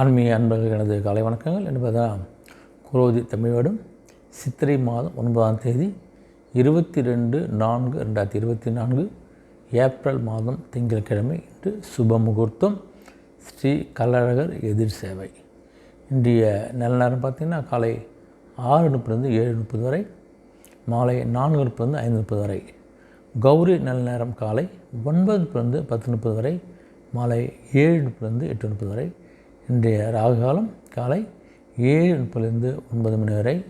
ஆன்மீக அன்பர்கள் எனது காலை வணக்கங்கள். என்பதால் குரோதி தமிழ்வடும் சித்திரை மாதம் ஒன்பதாம் தேதி இருபத்தி ரெண்டு நான்கு ரெண்டாயிரத்தி இருபத்தி நான்கு ஏப்ரல் மாதம் திங்கட்கிழமை இன்று சுப முகூர்த்தம் ஸ்ரீ கள்ளழகர் எதிர் சேவை. இன்றைய நல்ல நேரம் பார்த்திங்கன்னா காலை ஆறு முப்பதுலேருந்து ஏழு முப்பது வரை மாலை நான்கு முப்பதுலேருந்து ஐந்து முப்பது வரை. கௌரி நல்ல நேரம் காலை ஒன்பது முப்பதுலேருந்து பத்து முப்பது வரை மாலை ஏழு முப்பதுலேருந்து எட்டு முப்பது வரை. இன்றைய ராகு காலம் காலை ஏழு முப்பிலிருந்து ஒன்பது மணி வரை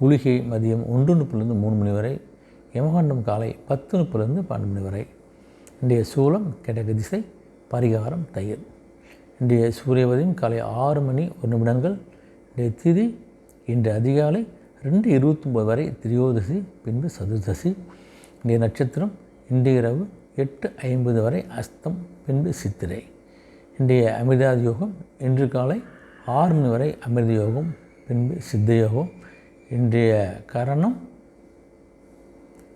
குளிகை மதியம் ஒன்று முப்பிலிருந்து மூணு மணி வரை யமகண்டம் காலை பத்து முப்பிலிருந்து பன்னெண்டு மணி வரை. இன்றைய சூலம் கிழக்கு திசை பரிகாரம் தயிர். இன்றைய சூரியவதியும் காலை ஆறு மணி ஒரு நிமிடங்கள். இன்றைய திதி இன்று அதிகாலை ரெண்டு இருபத்தொம்பது வரை திரியோதசி பின்பு சதுர்தசி. இன்றைய நட்சத்திரம் இன்றைய இரவு எட்டு ஐம்பது வரை அஸ்தம் பின்பு சித்திரை. இன்றைய அமிர்தாதி யோகம் இன்று காலை ஆறு மணி வரை அமிர்த யோகம் பின்பு சித்த யோகம். இன்றைய கரணம்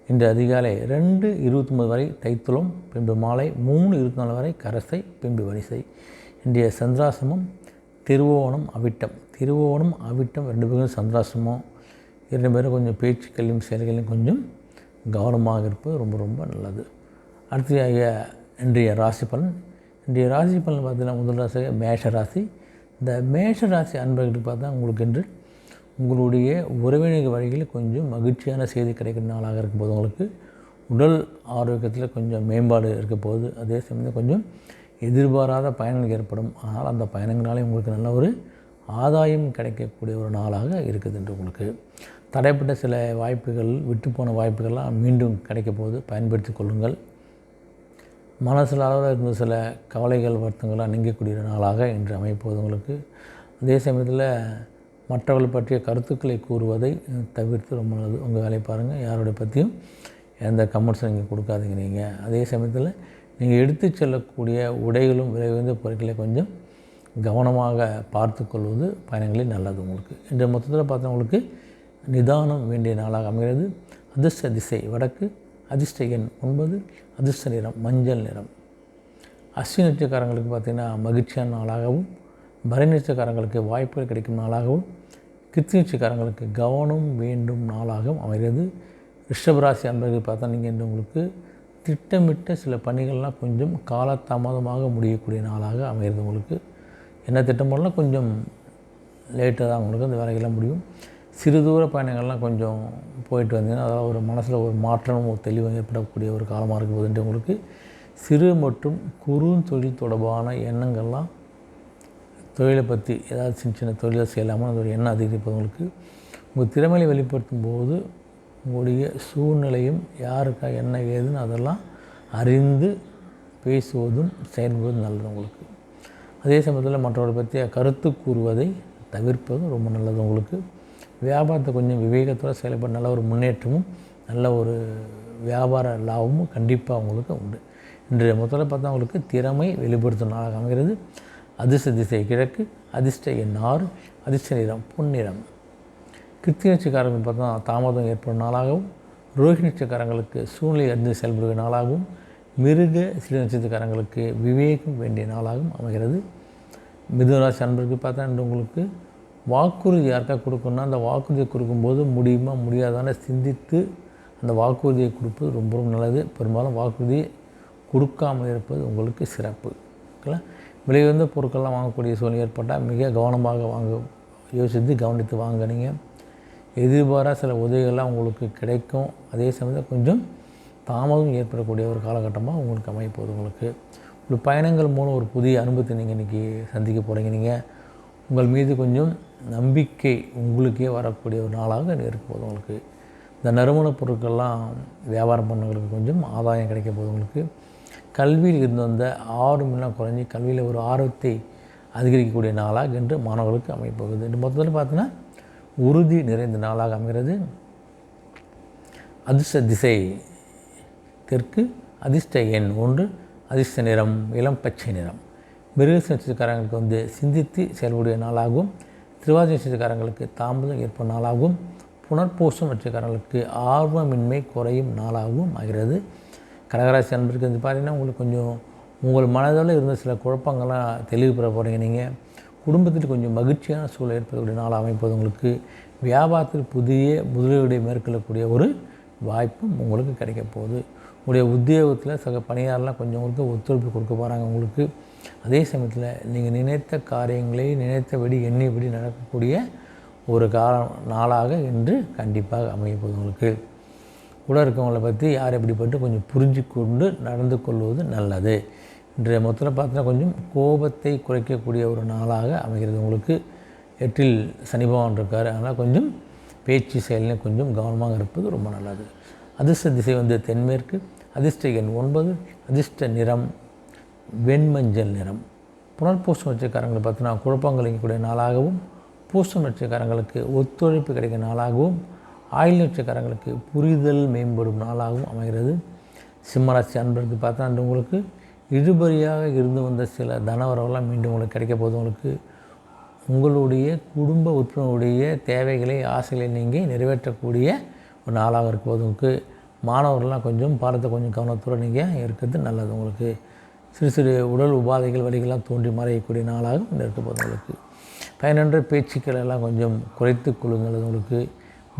இன்று அதிகாலை ரெண்டு இருபத்தி ஒன்பது வரை தைத்துளம் பின்பு மாலை மூணு இருபத்தி நாலு வரை கரசை பின்பு வரிசை. இன்றைய சந்திராசிரமம் திருவோணம் அவிட்டம். திருவோணம் அவிட்டம் ரெண்டு பேரும் சந்திராசிரமம். இரண்டு பேரும் கொஞ்சம் பேச்சுக்களையும் செயல்களையும் கொஞ்சம் கவனமாக இருப்பது ரொம்ப ரொம்ப நல்லது. அடுத்ததாக இன்றைய ராசி பலன் இன்றைய ராசி பலன் பார்த்தீங்கன்னா முதல் ராசி மேஷ ராசி. இந்த மேஷ ராசி அன்பர்களுக்கு பார்த்தா உங்களுக்கு என்று உங்களுடைய உறவினர் வழிகளில் கொஞ்சம் மகிழ்ச்சியான செய்தி கிடைக்கிற நாளாக இருக்கும்போது உங்களுக்கு. உடல் ஆரோக்கியத்தில் கொஞ்சம் மேம்பாடு இருக்க போகுது. அதே சமயத்தில் கொஞ்சம் எதிர்பாராத பயணங்கள் ஏற்படும். ஆனால் அந்த பயணங்களாலே உங்களுக்கு நல்ல ஒரு ஆதாயம் கிடைக்கக்கூடிய ஒரு நாளாக இருக்குது என்று உங்களுக்கு தடைப்பட்ட சில வாய்ப்புகள் விட்டு போன வாய்ப்புகள்லாம் மீண்டும் கிடைக்க போகுது. பயன்படுத்தி கொள்ளுங்கள். மனசில் அளவில் இருந்த சில கவலைகள் வருத்தங்களாக நீங்கக்கூடிய நாளாக இன்று அமைப்பது உங்களுக்கு. அதே சமயத்தில் மற்றவர்கள் பற்றிய கருத்துக்களை கூறுவதை தவிர்த்து ரொம்ப நல்லது. உங்கள் வேலையை பாருங்கள். யாரோட பற்றியும் எந்த கமெண்ட்ஸும் நீங்கள் கொடுக்காதீங்க நீங்கள். அதே சமயத்தில் நீங்கள் எடுத்து செல்லக்கூடிய உடைகளும் விலை உயர்ந்த பொருட்களை கொஞ்சம் கவனமாக பார்த்து கொள்வது பயணங்களில் நல்லது உங்களுக்கு. இன்று மொத்தத்தில் பார்த்தா உங்களுக்கு நிதானம் வேண்டிய நாளாக அமைகிறது. அதிர்ஷ்ட திசை வடக்கு அதிர்ஷ்ட எண் ஒன்பது அதிர்ஷ்ட நிறம் மஞ்சள் நிறம். அஸ்வினி நட்சத்திரக்காரங்களுக்கு பார்த்திங்கன்னா மகிழ்ச்சியான நாளாகவும் பரணி நட்சத்திரக்காரங்களுக்கு வாய்ப்புகள் கிடைக்கும் நாளாகவும் கிருத்தி நட்சத்திரக்காரங்களுக்கு கவனம் வேண்டும் நாளாகவும் அமைகிறது. ரிஷபராசி அன்பர்கள் பார்த்தா நீங்கள் இன்று உங்களுக்கு திட்டமிட்ட சில பணிகள்லாம் கொஞ்சம் காலதாமதமாக முடியக்கூடிய நாளாக அமைகிறது உங்களுக்கு. என்ன திட்டம் கொஞ்சம் லேட்டாக தான் உங்களுக்கு அந்த வேலைகள்லாம் முடியும். சிறு தூர பயணங்கள்லாம் கொஞ்சம் போயிட்டு வந்தீங்கன்னா அதாவது ஒரு மனசில் ஒரு மாற்றமும் ஒரு தெளிவும் ஏற்படக்கூடிய ஒரு காலமாக இருக்கும் போதுன்ட்டு உங்களுக்கு சிறு மற்றும் குறு தொழில் தொடர்பான எண்ணங்கள்லாம் தொழிலை பற்றி ஏதாவது சின்ன சின்ன தொழிலை செய்யலாமல் அது ஒரு எண்ணம் அதிகரிப்பவங்களுக்கு உங்கள் திறமையை வெளிப்படுத்தும் போது உங்களுடைய சூழ்நிலையும் யாருக்கா என்ன ஏதுன்னு அதெல்லாம் அறிந்து பேசுவதும் செயல்படுவதும் நல்லது உங்களுக்கு. அதே சமயத்தில் மற்றவர்களை பற்றிய கருத்து கூறுவதை தவிர்ப்பதும் ரொம்ப நல்லது உங்களுக்கு. வியாபாரத்தை கொஞ்சம் விவேகத்தோடு செயல்பட நல்ல ஒரு முன்னேற்றமும் நல்ல ஒரு வியாபார லாபமும் கண்டிப்பாக அவங்களுக்கு உண்டு. இன்றைய முதல்ல பார்த்தா அவங்களுக்கு திறமை வெளிப்படுத்தும் நாளாக அமைகிறது. அதிர்ஷ்ட திசை கிழக்கு அதிர்ஷ்ட எண் ஆறு அதிர்ஷ்ட நிறம் பொன்னிறம் கிருத்தி பார்த்தா தாமதம் ஏற்படும் நாளாகவும் ரோஹி நட்சத்திரக்காரங்களுக்கு சூழ்நிலை அறிந்து செயல்படுகிற நாளாகவும் மிருக சிறு நட்சத்திரக்காரங்களுக்கு விவேகம் வேண்டிய நாளாகவும் அமைகிறது. மிதுனராசி அன்பருக்கு பார்த்தா இன்று உங்களுக்கு வாக்குறுதி யாருக்கா கொடுக்கணும்னா அந்த வாக்குறுதியை கொடுக்கும்போது முடியுமா முடியாதான சிந்தித்து அந்த வாக்குறுதியை கொடுப்பது ரொம்ப ரொம்ப நல்லது. பெரும்பாலும் வாக்குறுதி கொடுக்காமல் இருப்பது உங்களுக்கு சிறப்பு. ஓகேங்களா? விலை வந்து பொருட்கள்லாம் வாங்கக்கூடிய சூழ்நிலை ஏற்பட்டால் மிக கவனமாக வாங்க யோசித்து கவனித்து வாங்கினீங்க எதிர்பாராக எதிர்பாராத சில உதவிகள்லாம் உங்களுக்கு கிடைக்கும். அதே சமயத்தில் கொஞ்சம் தாமதம் ஏற்படக்கூடிய ஒரு காலகட்டமாக உங்களுக்கு அமைப்போகுது உங்களுக்கு. ஒரு பயணங்கள் மூலம் ஒரு புதிய அனுபவத்தை நீங்கள் இன்றைக்கி சந்திக்க போகிறீங்க நீங்கள் உங்கள் மீது கொஞ்சம் நம்பிக்கை உங்களுக்கே வரக்கூடிய ஒரு நாளாக இருக்க போது உங்களுக்கு. இந்த நறுமணப் பொருட்கள்லாம் வியாபாரம் பண்ணவங்களுக்கு கொஞ்சம் ஆதாயம் கிடைக்க போகுது உங்களுக்கு. கல்வியில் இருந்து வந்த ஆர்வமெல்லாம் குறைஞ்சி கல்வியில் ஒரு ஆர்வத்தை அதிகரிக்கக்கூடிய நாளாக என்று மாணவர்களுக்கு அமைப்போகுது இந்த மொத்தத்தில் பார்த்தீங்கன்னா உறுதி நிறைந்த நாளாக அமைகிறது. அதிர்ஷ்ட திசை தெற்கு அதிர்ஷ்ட எண் ஒன்று அதிர்ஷ்ட நிறம் இளம் பச்சை நிறம். மிருக நட்சத்திரக்காரங்களுக்கு வந்து சிந்தித்து செயல்படைய நாளாகவும் திருவாதிரை நட்சத்திரக்காரங்களுக்கு தாமதம் ஏற்படும் நாளாகவும் புனர்பூசம் வச்சுக்காரங்களுக்கு ஆர்வமின்மை குறையும் நாளாகவும் ஆகிறது. கடகராசி அன்பருக்கு வந்து பார்த்திங்கன்னா உங்களுக்கு கொஞ்சம் உங்கள் மனதில் இருந்த சில குழப்பங்கள்லாம் தெளிவு பெற போகிறீங்க நீங்கள் குடும்பத்தில் கொஞ்சம் மகிழ்ச்சியான சூழல் ஏற்படக்கூடிய நாள் அமைப்பது உங்களுக்கு வியாபாரத்தில் புதிய முதலீடு மேற்கொள்ளக்கூடிய ஒரு வாய்ப்பும் உங்களுக்கு கிடைக்க போகுது. உங்களுடைய உத்தியோகத்தில் சக பணியாரெலாம் கொஞ்சம் உங்களுக்கு ஒத்துழைப்பு கொடுக்க போகிறாங்க உங்களுக்கு. அதே சமயத்தில் நீங்கள் நினைத்த காரியங்களை நினைத்தபடி எண்ணியபடி நடக்கக்கூடிய ஒரு கால நாளாக இன்று கண்டிப்பாக அமையப்போகுது உங்களுக்கு. கூட இருக்கவங்களை பற்றி யார் எப்படிப்பட்டு கொஞ்சம் புரிஞ்சு கொண்டு நடந்து கொள்வது நல்லது. இன்றைய மொத்தத்தில் பார்த்தீங்கன்னா கொஞ்சம் கோபத்தை குறைக்கக்கூடிய ஒரு நாளாக அமைகிறது உங்களுக்கு. எட்டில் சனி பகவான் இருக்கார். அதனால் கொஞ்சம் பேச்சு செயலில் கொஞ்சம் கவனமாக இருப்பது ரொம்ப நல்லது. அதிர்ஷ்ட திசை வந்து தென்மேற்கு அதிர்ஷ்ட எண் ஒன்பது அதிர்ஷ்ட நிறம் வெண்மஞ்சள் நிறம். புனர்பூசம் நட்சத்திரக்காரங்களை பார்த்தீங்கன்னா குழப்பங்கள் இயக்கக்கூடிய நாளாகவும் பூசம் நட்சத்திரக்காரங்களுக்கு ஒத்துழைப்பு கிடைக்கும் நாளாகவும் ஆயுள் நட்சத்திரக்காரங்களுக்கு புரிதல் மேம்படும் நாளாகவும் அமைகிறது. சிம்மராசி அன்பருக்கு பார்த்தா உங்களுக்கு இழுபறியாக இருந்து வந்த சில தனவரவெல்லாம் மீண்டும் உங்களுக்கு கிடைக்க போது உங்களுக்கு உங்களுடைய குடும்ப உறுப்பினருடைய தேவைகளை ஆசைகளை நீங்கள் நிறைவேற்றக்கூடிய ஒரு நாளாக இருக்கும்போது உங்களுக்கு மாணவர்கள்லாம் கொஞ்சம் பாடத்தை கொஞ்சம் கவனத்துடன் நீங்கள் இருக்கிறது நல்லது. உங்களுக்கு சிறு சிறு உடல் உபாதைகள் வழிகளாக தோன்றி மறையக்கூடிய நாளாக இருக்க போது உங்களுக்கு. பயனற்ற பேச்சுக்கள் எல்லாம் கொஞ்சம் குறைத்து கொள்ளுங்கள். உங்களுக்கு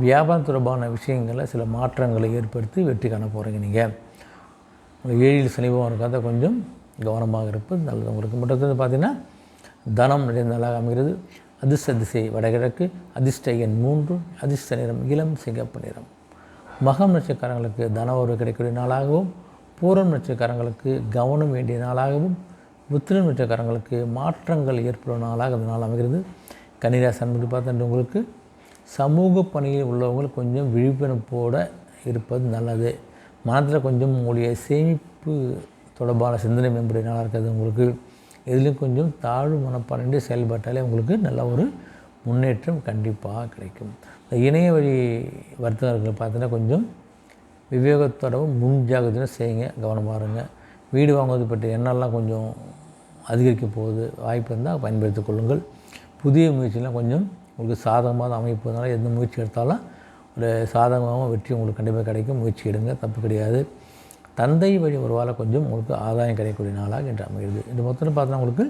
வியாபாரம் தொடர்பான விஷயங்களில் சில மாற்றங்களை ஏற்படுத்தி வெற்றி காண போகிறீங்க நீங்கள் உங்களுக்கு ஏழில் சனிபவம் இருக்காத கொஞ்சம் கவனமாக இருப்பது நல்லது. உங்களுக்கு மொத்தத்தில் பார்த்தீங்கன்னா தனம் நிறைய நாளாக அமைகிறது. அதிர்ஷ்ட திசை வடகிழக்கு அதிர்ஷ்ட எண் மூன்று அதிர்ஷ்ட நிறம் இளம் சிகப்பு நிறம். மகம் நட்சத்திரக்காரங்களுக்கு தன ஒரு கிடைக்கக்கூடிய நாளாகவும் பூரம் நட்சத்திரக்காரங்களுக்கு கவனம் வேண்டிய நாளாகவும் உத்திரம் நட்சத்திரக்காரங்களுக்கு மாற்றங்கள் ஏற்படும் நாளாக அந்த நாள் அமைகிறது. கன்னிராசன் அன்பு உங்களுக்கு சமூக பணியில் உள்ளவங்க கொஞ்சம் விழிப்புணர்ப்போடு இருப்பது நல்லது. மனத்தில் கொஞ்சம் உங்களுடைய சேமிப்பு தொடர்பான சிந்தனை மேம்படைய நாளாக இருக்கிறது உங்களுக்கு. எதுலேயும் கொஞ்சம் தாழ்வு மனப்பான்மை செயல்பட்டாலே உங்களுக்கு நல்ல ஒரு முன்னேற்றம் கண்டிப்பாக கிடைக்கும். இந்த இணைய வழி வர்த்தகர்கள் பார்த்தீங்கன்னா கொஞ்சம் விவேகத்தோடவும் முன் செய்யுங்க கவனமாக இருங்க. வீடு வாங்குவது பற்றி எண்ணெல்லாம் கொஞ்சம் அதிகரிக்க போகுது வாய்ப்பு இருந்தால் பயன்படுத்திக் கொள்ளுங்கள். புதிய முயற்சியெலாம் கொஞ்சம் உங்களுக்கு சாதகமாக அமைப்பதனால எந்த முயற்சி எடுத்தாலும் ஒரு சாதகமாக வெற்றி உங்களுக்கு கண்டிப்பாக கிடைக்கும். முயற்சி எடுங்க தப்பு கிடையாது. தந்தை வழி உறவால் கொஞ்சம் உங்களுக்கு ஆதாயம் கிடைக்கக்கூடிய நாளாக என்று அமைகிறது. இது மொத்தம் பார்த்தோன்னா உங்களுக்கு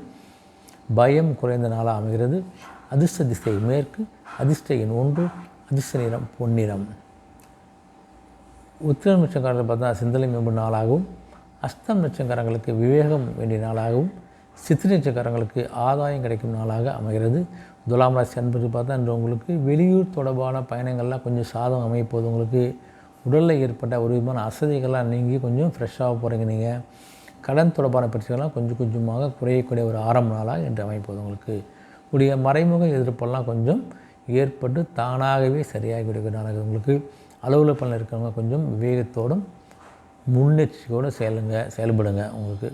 பயம் குறைந்த நாளாக அமைகிறது. அதிர்ஷ்ட திசை மேற்கு அதிர்ஷ்ட எண் ஒன்று அதிர்ஷ்ட நிறம் பொன்னிறம். உத்திரம் நட்சத்திரக்காரர்கள் பார்த்தா சிந்தனை மேம்படும் நாளாகவும் அஸ்தம் நட்சங்காரங்களுக்கு விவேகம் வேண்டிய நாளாகவும் சித்திரை நட்சக்காரங்களுக்கு ஆதாயம் கிடைக்கும் நாளாக அமைகிறது. துலாம் ராசி அன்பு பார்த்தா இன்று உங்களுக்கு வெளியூர் தொடர்பான பயணங்கள்லாம் கொஞ்சம் சாதம் அமைப்போது உங்களுக்கு உடலில் ஏற்பட்ட ஒரு விதமான அசதிகள்லாம் நீங்கி கொஞ்சம் ஃப்ரெஷ்ஷாக போகிறீங்க நீங்கள் கடன் தொடர்பான பிரச்சனைகள்லாம் கொஞ்சம் கொஞ்சமாக குறையக்கூடிய ஒரு ஆரம்ப நாளாக என்று அமைப்போது உங்களுக்கு. உடைய மறைமுக எதிர்ப்பெல்லாம் கொஞ்சம் ஏற்பட்டு தானாகவே சரியாகி விடுகிற நாளாக உங்களுக்கு. அலுவலக பலன் இருக்கிறவங்க கொஞ்சம் விவேகத்தோடும் முன்னெச்சரிக்கையோடு செயலுங்க செயல்படுங்க உங்களுக்கு.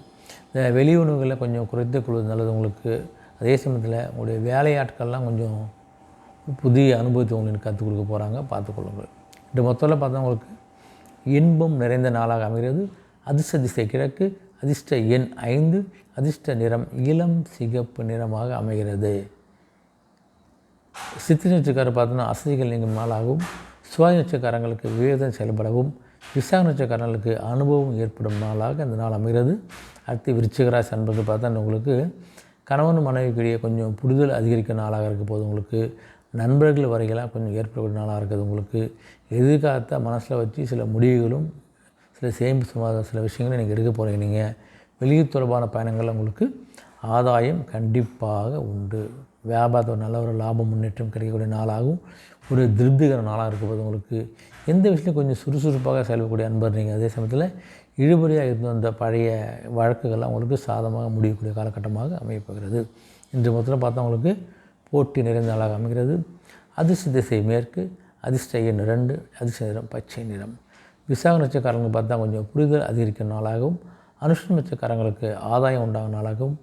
இந்த வெளி உணவுகளை கொஞ்சம் குறைத்து கொள்வது நல்லது உங்களுக்கு. அதே சமயத்தில் உங்களுடைய வேலையாட்கள்லாம் கொஞ்சம் புதிய அனுபவத்தை உங்களுக்கு கற்றுக் கொடுக்க போகிறாங்க பார்த்துக்கொள்ளுங்கள் இந்த மொத்தத்தில் பார்த்தா உங்களுக்கு இன்பம் நிறைந்த நாளாக அமைகிறது. அதிர்ஷ்ட திசை கிழக்கு அதிர்ஷ்ட எண் ஐந்து அதிர்ஷ்ட நிறம் இளம் சிகப்பு நிறமாக அமைகிறது. சித்திரத்துக்காரர் பார்த்தோன்னா அசதிகள் நீங்கள் நாளாகவும் சுவாதி நட்சத்திரக்காரங்களுக்கு விவேகம் செயல்படவும் விசாக நட்சத்திரக்காரங்களுக்கு அனுபவம் ஏற்படும் நாளாக இந்த நாள் அமைகிறது. அடுத்து விருச்சிகராசி அன்பர்கள் பார்த்தா உங்களுக்கு கணவன் மனைவிக்கிடையே கொஞ்சம் புரிதல் அதிகரிக்கும் நாளாக இருக்க போது உங்களுக்கு நண்பர்கள் வரைகளாக கொஞ்சம் ஏற்படக்கூடிய நாளாக இருக்குது உங்களுக்கு. எதிர்காலத்தை மனசில் வச்சு சில முடிவுகளும் சில சேமிப்பு சமாத சில விஷயங்களும் நீங்கள் எடுக்க போகிறீங்க நீங்கள் வெளியூர் தொடர்பான பயணங்கள் உங்களுக்கு ஆதாயம் கண்டிப்பாக உண்டு. வியாபாரத்தில் நல்ல ஒரு லாபம் முன்னேற்றம் கிடைக்கக்கூடிய நாளாகவும் ஒரு திருப்திகர நாளாக இருக்கும்போது உங்களுக்கு. எந்த விஷயத்தையும் கொஞ்சம் சுறுசுறுப்பாக செயல்படக்கூடிய அன்பர் நீங்கள் அதே சமயத்தில் இழுபறியாக இருந்த அந்த பழைய வழக்குகள்லாம் உங்களுக்கு சாதமாக முடியக்கூடிய காலகட்டமாக அமையப்போகிறது இன்று மொத்தத்தில் பார்த்தா உங்களுக்கு போட்டி நிறைந்த நாளாக அமைகிறது. அதிர்ஷ்ட திசை மேற்கு அதிர்ஷ்ட எண் ரெண்டு அதிர்ஷ்ட நிறம் பச்சை நிறம். விசாக நட்சத்திரக்காரங்களுக்கு பார்த்தா கொஞ்சம் புரிதல் அதிகரிக்கும் நாளாகவும் அனுஷ்ட நட்சத்திரக்காரங்களுக்கு ஆதாயம் உண்டாகும் நாளாகவும்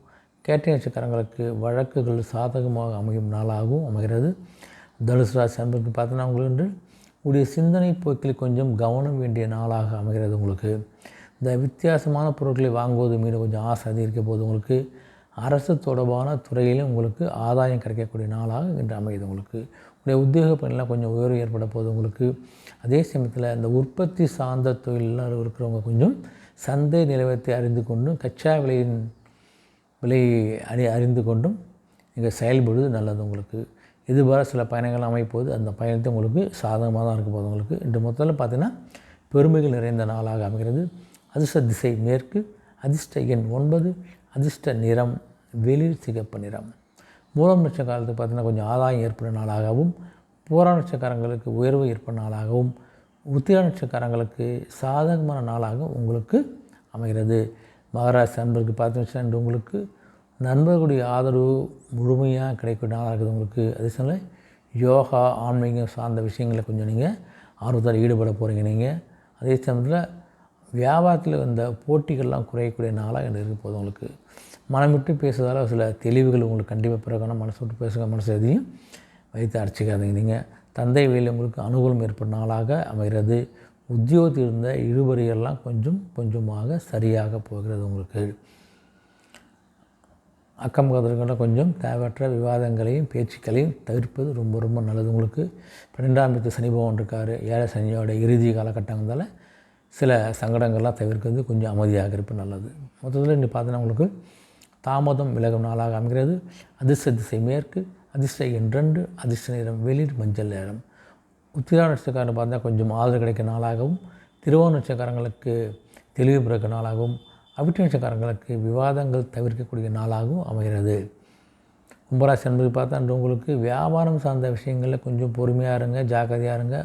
கேட்டை நட்சத்திரங்களுக்கு வழக்குகள் சாதகமாக அமையும் நாளாகவும் அமைகிறது. தனுசு ராசி அன்பருக்கு பார்த்தோன்னா உங்களுக்கு உடைய சிந்தனை போக்கில் கொஞ்சம் கவனம் வேண்டிய நாளாக அமைகிறது உங்களுக்கு. இந்த வித்தியாசமான பொருட்களை வாங்குவது மீது கொஞ்சம் ஆசை அதிகரிக்க போது உங்களுக்கு அரசு தொடர்பான துறையிலும் உங்களுக்கு ஆதாயம் கிடைக்கக்கூடிய நாளாக இன்று அமையுது உங்களுக்கு. உடைய உத்தியோக பணியெலாம் கொஞ்சம் உயர்வு ஏற்பட போது உங்களுக்கு அதே சமயத்தில் இந்த உற்பத்தி சார்ந்த தொழிலெலாம் இருக்கிறவங்க கொஞ்சம் சந்தை நிலவரத்தை அறிந்து கொண்டு கச்சா விலையின் விலையை அறி அறிந்து கொண்டும் நீங்கள் செயல்படுவது நல்லது உங்களுக்கு. இதுபோல சில பயணங்கள் அமைப்போது அந்த பயணத்தை உங்களுக்கு சாதகமாக தான் இருக்க போகுது உங்களுக்கு. இன்று மொத்தத்தில் பார்த்தீங்கன்னா பெருமைகள் நிறைந்த நாளாக அமைகிறது. அதிர்ஷ்ட திசை மேற்கு அதிர்ஷ்ட எண் ஒன்பது அதிர்ஷ்ட நிறம் வெளிர் சிகப்பு நிறம். மூலம் நட்ச காலத்துக்கு பார்த்தீங்கன்னா கொஞ்சம் ஆதாயம் ஏற்படும் நாளாகவும் பூரா நட்சக்காரங்களுக்கு உயர்வு ஏற்படும் நாளாகவும் உத்திர நட்சக்காரங்களுக்கு சாதகமான நாளாக உங்களுக்கு அமைகிறது. மகராசி நண்பருக்கு பார்த்தீங்கன்னா உங்களுக்கு நண்பர்களுடைய ஆதரவு முழுமையாக கிடைக்கக்கூடிய நாளாக இருக்குது உங்களுக்கு. அதே சமயம் யோகா ஆன்மீகம் சார்ந்த விஷயங்களை கொஞ்சம் நீங்கள் ஆர்வத்தில் ஈடுபட போகிறீங்க நீங்கள் அதே சமயத்தில் வியாபாரத்தில் இந்த போட்டிகள்லாம் குறையக்கூடிய நாளாக எனக்கு இருக்க போதும் உங்களுக்கு. மனம் விட்டு பேசுறதால சில தெளிவுகள் உங்களுக்கு கண்டிப்பாக பிறக்கணும். மனசு விட்டு பேசுங்க மனசு எதையும் வைத்து அடிச்சிக்காதீங்க நீங்கள் தந்தை வெளியில் உங்களுக்கு அனுகூலம் ஏற்படும் நாளாக அமைகிறது. உத்தியோகத்தில் இருந்த இழுபறியெல்லாம் கொஞ்சம் கொஞ்சமாக சரியாக போகிறது உங்களுக்கு. அக்கம் பக்கத்தில் கொஞ்சம் தேவையற்ற விவாதங்களையும் பேச்சுக்களையும் தவிர்ப்பது ரொம்ப ரொம்ப நல்லது உங்களுக்கு. பன்னெண்டாம் இடத்து சனி பகவான் இருக்கார். ஏழை சனியோட இறுதி காலகட்டங்களால் சில சங்கடங்கள்லாம் தவிர்க்கிறது கொஞ்சம் அமைதியாக இருப்பது நல்லது. மொத்தத்தில் இன்னும் பார்த்தீங்கன்னா உங்களுக்கு தாமதம் விலகும் நாளாக அமைகிறது. அதிர்ஷ்ட திசை மேற்கு அதிர்ஷ்ட எண் ரெண்டு அதிர்ஷ்ட நிறம் வெளிர் மஞ்சள் நிறம். உத்திரா நட்சத்திரக்காரன் பார்த்தா கொஞ்சம் ஆதரவு கிடைக்க நாளாகவும் திருவோண நட்சத்திரக்காரங்களுக்கு தெளிவு பிறக்க நாளாகவும் அவிட்ட நட்சத்திரக்காரங்களுக்கு விவாதங்கள் தவிர்க்கக்கூடிய நாளாகவும் அமைகிறது. கும்பராசி என்பது பார்த்தா அன்று உங்களுக்கு வியாபாரம் சார்ந்த விஷயங்களில் கொஞ்சம் பொறுமையாக இருங்க ஜாக்கிரதையாக இருங்க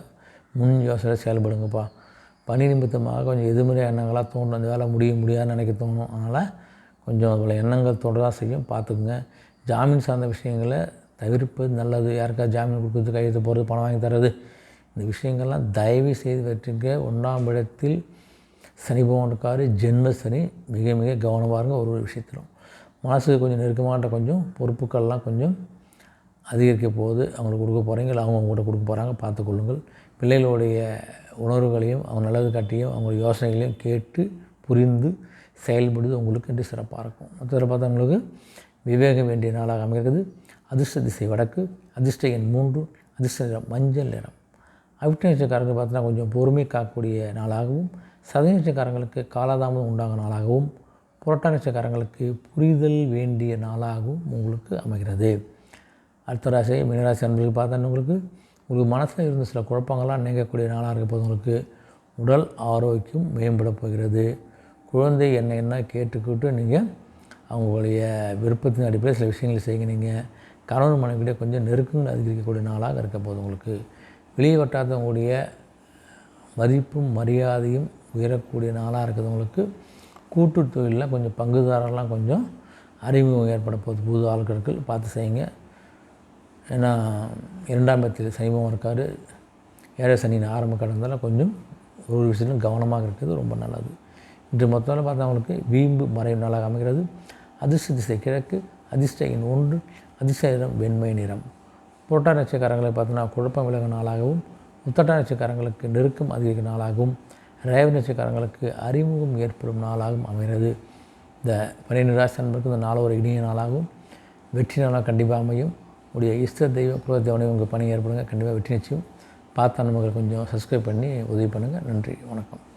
முன் யோசனை செயல்படுங்கப்பா. பணி நிமித்தமாக கொஞ்சம் எதிர்மறை எண்ணங்களாக தோணும் அந்த வேலை முடிய முடியாதுன்னு நினைக்க தோணும். அதனால் கொஞ்சம் அதில் எண்ணங்கள் தொடராக செய்யும் பார்த்துக்குங்க. ஜாமீன் சார்ந்த விஷயங்களை தவிர்ப்பது நல்லது. யாருக்காவது ஜாமீன் கொடுக்குறது கையெழுத்து போகிறது பணம் வாங்கி தர்றது இந்த விஷயங்கள்லாம் தயவு செய்து வெற்றிங்க. ஒன்றாம் இடத்தில் சனி பகவானுக்காரு ஜென்ம சனி மிக மிக கவனமாக இருங்க. ஒரு ஒரு விஷயத்திலும். மனசுக்கு கொஞ்சம் நெருக்கமான கொஞ்சம் பொறுப்புக்கள்லாம் கொஞ்சம் அதிகரிக்க போகுது. அவங்களுக்கு கொடுக்க போகிறீங்க இல்லை அவங்க கூட கொடுக்க போகிறாங்க பார்த்துக்கொள்ளுங்கள் பிள்ளைகளுடைய உணர்வுகளையும் அவங்க நல்லது காட்டியும் அவங்க யோசனைகளையும் கேட்டு புரிந்து செயல்படுது உங்களுக்கு என்று சிறப்பாக இருக்கும். மற்ற பார்த்தா உங்களுக்கு விவேகம் வேண்டிய நாளாக அமைகிறது. அதிர்ஷ்ட திசை வடக்கு. அதிர்ஷ்ட எண் மூன்று. அதிர்ஷ்ட நிறம் மஞ்சள் நிறம். அவிட்ட பார்த்தீங்கன்னா கொஞ்சம் பொறுமை காக்கக்கூடிய நாளாகவும் சதய நட்சத்திரக்காரங்களுக்கு காலதாமதம் உண்டாகும் நாளாகவும் புரட்டா புரிதல் வேண்டிய நாளாகவும் உங்களுக்கு அமைகிறது. அடுத்த ராசி மீனராசி அன்பர்களுக்கு பார்த்தா உங்களுக்கு உங்களுக்கு மனசில் இருந்த சில குழப்பங்கள்லாம் நீங்கக்கூடிய நாளாக இருக்க போது உங்களுக்கு உடல் ஆரோக்கியம் மேம்பட போகிறது. குழந்தை என்ன என்ன கேட்டுக்கிட்டு நீங்கள் அவங்களுடைய விருப்பத்தின் அடிப்படையில் சில விஷயங்களை செய்யுங்க நீங்கள் கணவன் மனைவியிடையே கொஞ்சம் நெருக்கங்கள் அதிகரிக்கக்கூடிய நாளாக இருக்க போது உங்களுக்கு வெளியே வட்டாதவங்களுடைய மதிப்பும் மரியாதையும் உயரக்கூடிய நாளாக இருக்கிறவங்களுக்கு கூட்டு தொழிலில் கொஞ்சம் பங்குதாரர்லாம் கொஞ்சம் அறிமுகம் ஏற்பட போகுது. புது ஆட்களுக்கு பார்த்து செய்யுங்க. ஏன்னா இரண்டாம் பத்தில் சனிபம் இருக்கார். ஏழை சனியின் ஆரம்ப கடந்தால் கொஞ்சம் ஒரு விஷயத்திலும் கவனமாக இருக்கிறது ரொம்ப நல்லது. இன்று மொத்தத்தில் பார்த்தவங்களுக்கு வீம்பு மறைவு நாளாக அமைகிறது. அதிர்ஷ்ட திசை கிழக்கு அதிர்ஷ்ட எண் ஒன்று அதிர்ஷ்ட நிறம் வெண்மை நிறம். புரட்டா நட்சத்திரக்காரங்களை பார்த்தோன்னா குழப்பம் விலக நாளாகவும் உத்தட்ட நட்சத்திரக்காரங்களுக்கு நெருக்கம் அதிகரிக்கும் நாளாகவும் ரேவ நட்சத்திரக்காரங்களுக்கு அறிமுகம் ஏற்படும் நாளாகவும் அமைகிறது. இந்த பன்னிரெண்டு ராசி நண்பருக்கு இந்த நாள் ஒரு இனிய நாளாகவும் வெற்றி நாளாக கண்டிப்பாக அமையும். உடைய இஷ்ட தெய்வ குல தேவனை உங்கள் பணி ஏற்படுங்க. கண்டிப்பாக வெற்றி நிச்சயம். பார்த்த நண்பர்கள் கொஞ்சம் சப்ஸ்கிரைப் பண்ணி உதவி பண்ணுங்கள் நன்றி. வணக்கம்.